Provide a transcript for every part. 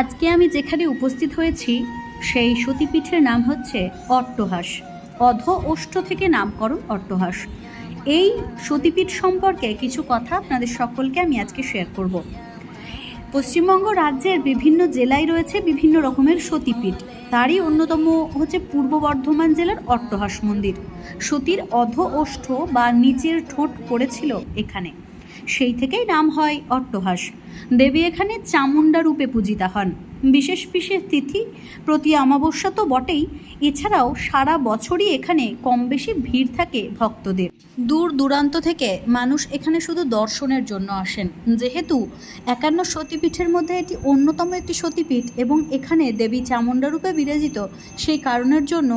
আজকে আমি যেখানে উপস্থিত হয়েছি, সেই সতীপীঠের নাম হচ্ছে অট্টহাস। অধ ওষ্ঠ থেকে নামকরণ অট্টহাস। এই সতীপীঠ সম্পর্কে কিছু কথা আপনাদের সকলকে আমি আজকে শেয়ার করব। পশ্চিমবঙ্গ রাজ্যের বিভিন্ন জেলায় রয়েছে বিভিন্ন রকমের সতীপীঠ। তারই অন্যতম হচ্ছে পূর্ব বর্ধমান জেলার অট্টহাস মন্দির। সতীর অধ ওষ্ঠ বা নিচের ঠোঁট পড়েছিল এখানে। সেই থেকেই নাম হয় অট্টহাস। দেবী এখানে চামুণ্ডা রূপে পূজিতা হন। বিশেষ বিশেষ তিথি প্রতি অমাবস্যা তো বটেই। এছাড়াও সারা বছরই এখানে কম বেশি ভিড় থাকে ভক্তদের। দূর দূরান্ত থেকে মানুষ এখানে শুধু দর্শনের জন্য আসেন। যেহেতু একান্ন সতীপীঠের মধ্যে এটি অন্যতম একটি সতীপীঠ এবং এখানে দেবী চামুণ্ডারূপে বিরাজিত, সেই কারণের জন্য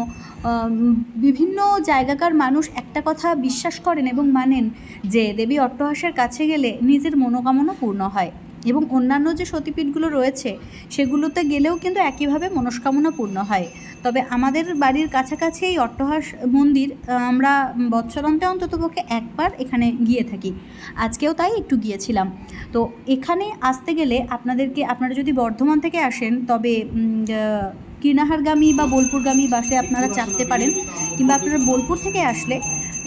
বিভিন্ন জায়গাকার মানুষ একটা কথা বিশ্বাস করেন এবং মানেন যে দেবী অট্টহাসের কাছে গেলে নিজের মনোকামনা পূর্ণ হয়। এবং অন্যান্য যে সতীপীঠগুলো রয়েছে, সেগুলোতে গেলেও কিন্তু একইভাবে মনস্কামনা পূর্ণ হয়। তবে আমাদের বাড়ির কাছাকাছি এই অট্টহাস মন্দির আমরা বৎসরান্তে অন্ততপক্ষে একবার এখানে গিয়ে থাকি। আজকেও তাই একটু গিয়েছিলাম। তো এখানে আসতে গেলে আপনাদেরকে, আপনারা যদি বর্ধমান থেকে আসেন, তবে কীর্ণাহারগামী বা বোলপুরগামী বাসে আপনারা চাপতে পারেন কিংবা আপনারা বোলপুর থেকে আসলে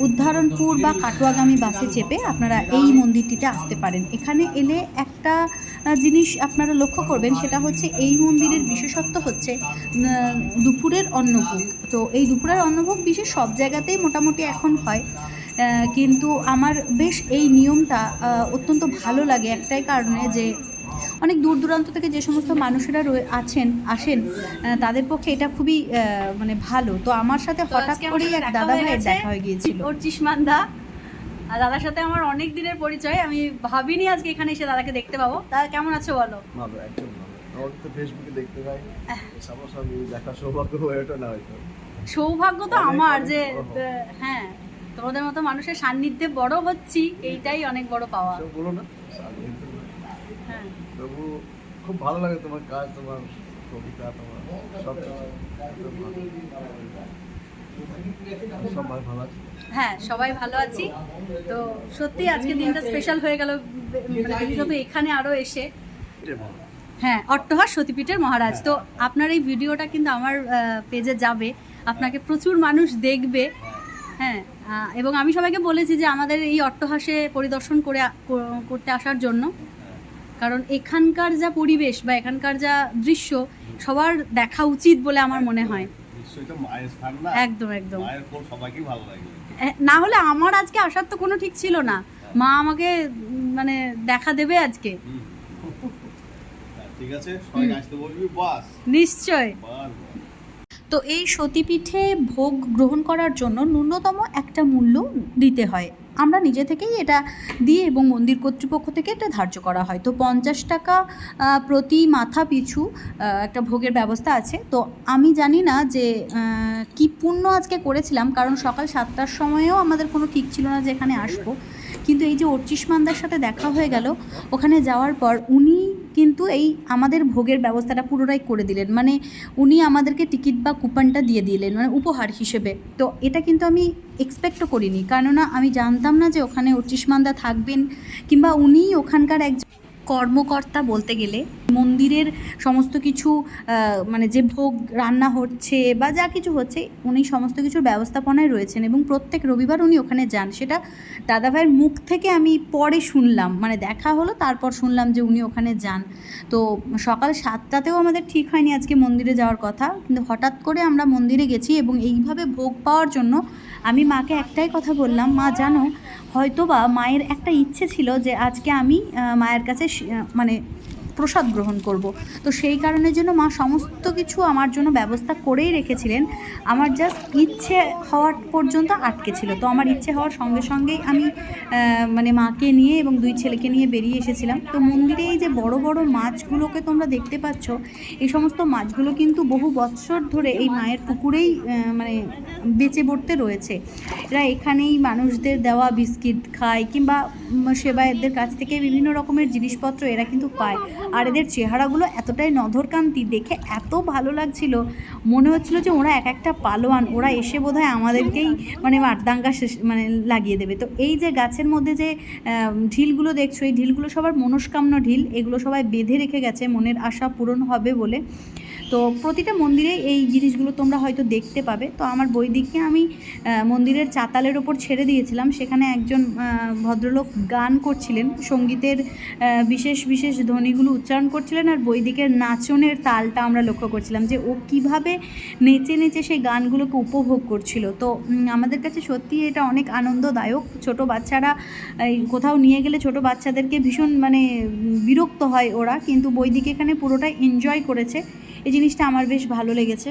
উদ্ধারণপুর বা কাটোয়াগামী বাসে চেপে আপনারা এই মন্দিরটিতে আসতে পারেন। এখানে এলে একটা জিনিস আপনারা লক্ষ্য করবেন, সেটা হচ্ছে এই মন্দিরের বিশেষত্ব হচ্ছে দুপুরের অন্নভোগ। তো এই দুপুরের অন্নভোগ বিশেষ সব জায়গাতেই মোটামুটি এখন হয় কিন্তু আমার বেশ এই নিয়মটা অত্যন্ত ভালো লাগে একটাই কারণে যে অনেক দূর দূরান্ত থেকে যে সমস্ত মানুষেরা আছেন আসেন তাদের পক্ষে এটা খুবই মানে ভালো। তো আমার সাথে হঠাৎ করেই এক দাদা ভাইয়ের দেখা হয়ে গিয়েছিল। পঁচিশ মান্দা। আর দাদার সাথে আমার অনেক দিনের পরিচয় আমি ভাবিনি আজকে এখানে এসে দাদাকে দেখতে পাবো। দাদা কেমন আছো বলো? ভালো একদম ভালো। তো ফেসবুকে দেখতে পাই। সামনাসামনি দেখা সৌভাগ্য হয়ে ওঠে না হয়তো। সৌভাগ্য তো আমার যে হ্যাঁ তোমাদের মতো মানুষের সান্নিধ্যে বড় হচ্ছি এইটাই অনেক বড় পাওয়া। সব বলো না তবু খুব ভালো লাগে তোমার কাজ তোমার কবিতা তোমার সব। সবাই ভালো আছে? হ্যাঁ সবাই ভালো আছি। তো সত্যি আজকে দিনটা স্পেশাল হয়ে গেল মানে বিশেষত এখানে আরও এসে। হ্যাঁ অট্টহাস সতীপীঠের মহারাজ। তো আপনার এই ভিডিওটা কিন্তু আমার পেজে যাবে। আপনাকে প্রচুর মানুষ দেখবে। হ্যাঁ এবং আমি সবাইকে বলেছি যে আমাদের এই অট্টহাসে পরিদর্শন করে করতে আসার জন্য। কারণ এখানকার যা পরিবেশ বা এখানকার যা দৃশ্য সবার দেখা উচিত বলে আমার মনে হয়। একদম একদম। না হলে আমার আজকে আসার তো কোনো ঠিক ছিল না। মা আমাকে মানে দেখা দেবে আজকে। ঠিক আছে বলবি বাস। নিশ্চয়। তো এই সতীপীঠে ভোগ গ্রহণ করার জন্য ন্যূনতম একটা মূল্য দিতে হয়। আমরা নিজে থেকেই এটা দিয়ে এবং মন্দির কর্তৃপক্ষ থেকে এটা ধার্য করা হয়। তো পঞ্চাশ টাকা প্রতি মাথা পিছু একটা ভোগের ব্যবস্থা আছে। তো আমি জানি না যে কি পুণ্য আজকে করেছিলাম, কারণ সকাল সাতটার সময়েও আমাদের কোনো ঠিক ছিল না যে এখানে আসব। কিন্তু এই যে অর্চিস মান্দার সাথে দেখা হয়ে গেল, ওখানে যাওয়ার পর উনি কিন্তু এই আমাদের ভোগের ব্যবস্থাটা পুরোটাই করে দিলেন। মানে উনি আমাদেরকে টিকিট বা কুপনটা দিয়ে দিলেন মানে উপহার হিসেবে। তো এটা কিন্তু আমি এক্সপেক্টও করিনি। কেননা আমি জানতাম না যে ওখানে অর্চিষ্মানদা থাকবেন কিংবা উনিই ওখানকার একজন কর্মকর্তা বলতে গেলে মন্দিরের সমস্ত কিছু মানে যে ভোগ রান্না হচ্ছে বা যা কিছু হচ্ছে, উনি সমস্ত কিছুর ব্যবস্থাপনায় রয়েছেন এবং প্রত্যেক রবিবার উনি ওখানে যান। সেটা দাদাভাইয়ের মুখ থেকে আমি পরে শুনলাম মানে দেখা হলো, তারপর শুনলাম যে উনি ওখানে যান। তো সকাল সাতটাতেও আমাদের ঠিক হয়নি আজকে মন্দিরে যাওয়ার কথা, কিন্তু হঠাৎ করে আমরা মন্দিরে গেছি এবং এইভাবে ভোগ পাওয়ার জন্য আমি মাকে একটাই কথা বললাম, মা, জানো হয়তোবা মায়ের একটা ইচ্ছে ছিল যে আজকে আমি মায়ের কাছে মানে প্রসাদ গ্রহণ করব। তো সেই কারণের জন্য মা সমস্ত কিছু আমার জন্য ব্যবস্থা করেই রেখেছিলেন। আমার জাস্ট ইচ্ছে হওয়ার পর্যন্ত আটকে ছিল। তো আমার ইচ্ছে হওয়ার সঙ্গে সঙ্গেই আমি মানে মাকে নিয়ে এবং দুই ছেলেকে নিয়ে বেরিয়ে এসেছিলাম। তো মন্দিরে এই যে বড় বড় মাছগুলোকে তোমরা দেখতে পাচ্ছ, এই সমস্ত মাছগুলো কিন্তু বহু বৎসর ধরে এই মায়ের পুকুরেই মানে বেঁচে পড়তে রয়েছে। এরা এখানেই মানুষদের দেওয়া বিস্কিট খায় কিংবা সেবায়তদের কাছ থেকে বিভিন্ন রকমের জিনিসপত্র এরা কিন্তু পায়। আর এদের চেহারাগুলো এতটাই নধরকান্তি দেখে এত ভালো লাগছিল। মনে হচ্ছিল যে ওরা এক একটা পালোয়ান, ওরা এসে বোধহয় আমাদেরকেই মানে মারদাঙ্গা শেষ মানে লাগিয়ে দেবে। তো এই যে গাছের মধ্যে যে ঢিলগুলো দেখছ, এই ঢিলগুলো সবার মনস্কামনা ঢিল, এগুলো সবাই বেঁধে রেখে গেছে, মনের আশা পূরণ হবে বলে। তো প্রতিটা মন্দিরে এই জিনিসগুলো তোমরা হয়তো দেখতে পাবে। তো আমার বৈদিককে আমি মন্দিরের চাতালের ওপর ছেড়ে দিয়েছিলাম। সেখানে একজন ভদ্রলোক গান করছিলেন। সঙ্গীতের বিশেষ বিশেষ ধ্বনিগুলো উচ্চারণ করছিলেন আর বৈদিকের নাচনের তালটা আমরা লক্ষ্য করছিলাম যে ও কীভাবে নেচে নেচে সেই গানগুলোকে উপভোগ করছিল। তো আমাদের কাছে সত্যি এটা অনেক আনন্দদায়ক। ছোট বাচ্চারা কোথাও নিয়ে গেলে ছোট বাচ্চাদেরকে ভীষণ মানে বিরক্ত হয় ওরা, কিন্তু বৈদিক এখানে পুরোটাই এনজয় করেছে। এই জিনিসটা আমার বেশ ভালো লেগেছে।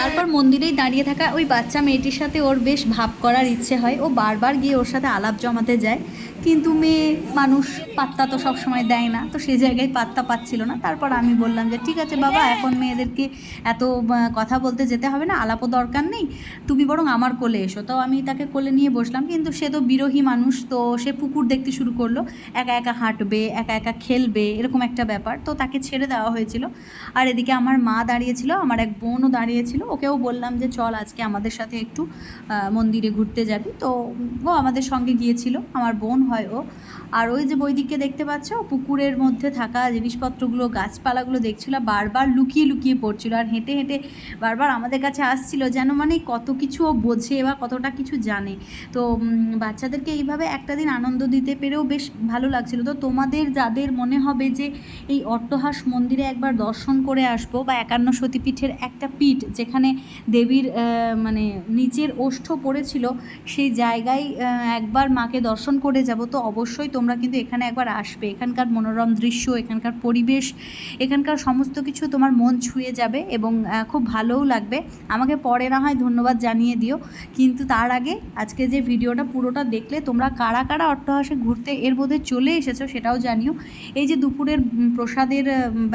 তারপর মন্দিরেই দাঁড়িয়ে থাকা ওই বাচ্চা মেয়েটির সাথে ওর বেশ ভাব করার ইচ্ছে হয়। ও বারবার গিয়ে ওর সাথে আলাপ জমাতে যায়। কিন্তু মেয়ে মানুষ পাত্তা তো সব সময় দেয় না। তো সেই জায়গায় পাত্তা পাচ্ছিল না। তারপর আমি বললাম যে, ঠিক আছে বাবা, এখন মেয়েদেরকে এত কথা বলতে যেতে হবে না, আলাপও দরকার নেই। তুমি বরং আমার কোলে এসো। তো আমি তাকে কোলে নিয়ে বসলাম। কিন্তু সে তো বিরোহী মানুষ, তো সে পুকুর দেখতে শুরু করল। একা একা হাঁটবে, একা একা খেলবে, এরকম একটা ব্যাপার। তো তাকে ছেড়ে দেওয়া হয়েছিল। আর এদিকে আমার মা দাঁড়িয়েছিল, আমার এক বোনও দাঁড়িয়েছিল। ওকেও বললাম যে, চল আজকে আমাদের সাথে একটু মন্দিরে ঘুরতে যাবি। তো ও আমাদের সঙ্গে গিয়েছিল। আমার বোন হয় ও। আর ওই যে বৈদিককে দেখতে পাচ্ছ, পুকুরের মধ্যে থাকা জিনিসপত্রগুলো, গাছপালাগুলো দেখছিল বারবার লুকিয়ে লুকিয়ে পড়ছিল। আর হেঁটে হেঁটে বারবার আমাদের কাছে আসছিল যেন মানে কত কিছু ও বোঝে বা কতটা কিছু জানে। তো বাচ্চাদেরকে এইভাবে একটা দিন আনন্দ দিতে পেরেও বেশ ভালো লাগছিল। তো তোমাদের যাদের মনে হবে যে এই অট্টহাস মন্দিরে একবার দর্শন করে আসব বা একান্ন সতীপীঠের একটা পীঠ যেখানে দেবীর মানে নিচের ওষ্ঠ পড়েছিল, সেই জায়গায় একবার মাকে দর্শন করে যাব। তো অবশ্যই তোমরা কিন্তু এখানে একবার আসবে। এখানকার মনোরম দৃশ্য, এখানকার পরিবেশ, এখানকার সমস্ত কিছু তোমার মন ছুঁয়ে যাবে এবং খুব ভালোও লাগবে। আমাকে পরে না হয় ধন্যবাদ জানিয়ে দিও। কিন্তু তার আগে আজকে যে ভিডিওটা পুরোটা দেখলে তোমরা কারা কারা অট্টহাসে ঘুরতে এর মধ্যে চলে এসেছ সেটাও জানিও। এই যে দুপুরের প্রসাদের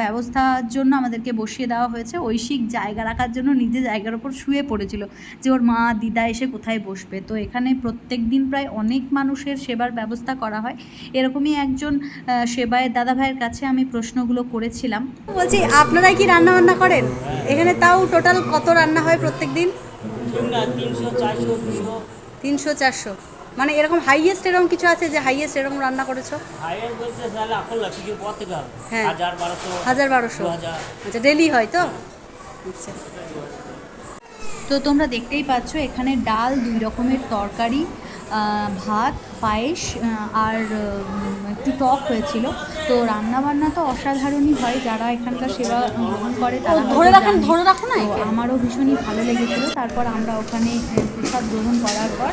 ব্যবস্থার জন্য আমাদেরকে বসিয়ে দেওয়া হয়েছে। ঐশিক জায়গা রাখার জন্য নিজে জায়গার ওপর শুয়ে পড়েছিল যে ওর মা, দিদা এসে কোথায় বসবে। তো এখানে প্রত্যেক দিন প্রায় অনেক মানুষের সেবার ব্যবস্থা করা হয়। এরকমই একজন সেবায়ের দাদা ভাইয়ের কাছে আমি প্রশ্নগুলো করেছিলাম। বলছি আপনারা কি রান্না বান্না করেন? এখানে তাও টোটাল কত রান্না হয় প্রত্যেক দিন তিনশো চারশো মানে এরকম হাইয়েস্ট এরকম কিছু আছে যে হাইয়েস্ট এরকম রান্না করেছ? হ্যাঁ। হাজার বারোশো আচ্ছা ডেলি হয় তো? আচ্ছা। তো তোমরা দেখতেই পাচ্ছ এখানে ডাল দুই রকমের তরকারি ভাত পায়েস আর একটু টক হয়েছিল। তো রান্না বান্না তো অসাধারণই হয় যারা এখানকার সেবা গ্রহণ করে তারা ধরে রাখেন ধরে রাখো না আমারও ভীষণই ভালো লেগেছিল। তারপর আমরা ওখানে প্রসাদ গ্রহণ করার পর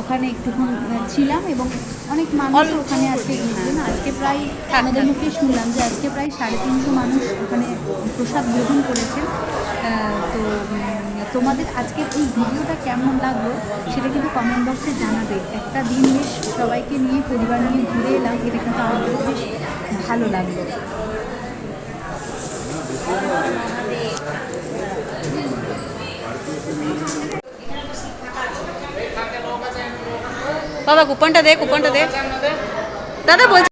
ওখানে একটুক্ষণ ছিলাম এবং অনেক মানুষ ওখানে আজকে গিয়েছিলেন আজকে প্রায় আমাদের মুখে শুনলাম যে আজকে প্রায় সাড়ে তিনশো মানুষ ওখানে প্রসাদ গ্রহণ করেছেন। তো তোমাদের আজকের এই ভিডিওটা কেমন লাগল সেটা কিন্তু কমেন্ট বক্সে জানাবে। একটা দিন বেশ সবাইকে নিয়ে, পরিবার নিয়ে ঘুরে এলাম, এটা কিন্তু আমাদের বেশ ভালো লাগল। বাবা, কুপনটা দে কুপনটা দে। দাদা বলছি